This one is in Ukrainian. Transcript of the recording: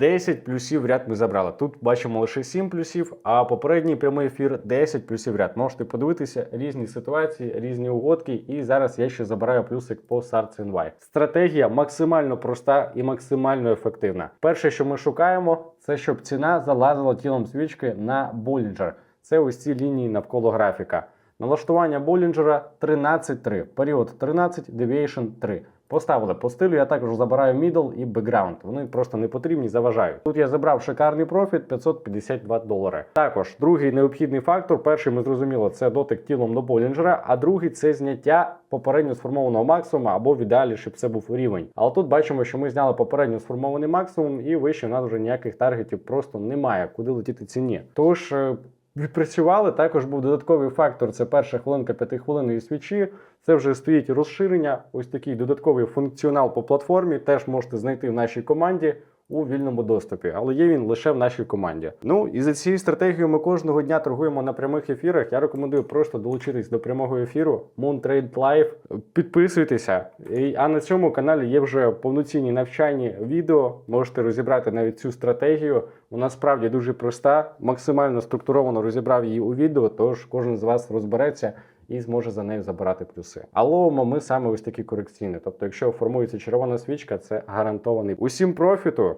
10 плюсів в ряд ми забрали. Тут бачимо лише 7 плюсів, а попередній прямий ефір 10 плюсів в ряд. Можете подивитися різні ситуації, різні угодки. І зараз я ще забираю плюсик по SARS NY. Стратегія максимально проста і максимально ефективна. Перше, що ми шукаємо, це щоб ціна залазила тілом свічки на Bollinger. Це ось ці лінії навколо графіка. Налаштування Болінджера 13.3, період 13, Deviation 3. Поставили по стилю, я також забираю middle і background. Вони просто не потрібні, заважають. Тут я забрав шикарний профіт 552 долари. Також другий необхідний фактор. Перший ми зрозуміло, це дотик тілом до Болінджера, а другий це зняття попередньо сформованого максимума або в ідеалі, щоб це був рівень. Але тут бачимо, що ми зняли попередньо сформований максимум, і вище у нас вже ніяких таргетів просто немає, куди летіти ціні. Тож. Відпрацювали також був додатковий фактор. Це перша хвилинка п'ятихвилинної свічі. Це вже стоїть розширення. Ось такий додатковий функціонал по платформі. Теж можете знайти в нашій команді у вільному доступі, але є він лише в нашій команді. Ну і за цією стратегією ми кожного дня торгуємо на прямих ефірах. Я рекомендую просто долучитись до прямого ефіру Moon Trade Live. Підписуйтеся. А на цьому каналі є вже повноцінні навчальні відео. Можете розібрати навіть цю стратегію. Вона справді дуже проста, максимально структуровано розібрав її у відео. Тож кожен з вас розбереться і зможе за нею забирати плюси. А ми саме ось такі корекційні. Тобто, якщо формується червона свічка, це гарантований. Усім профіту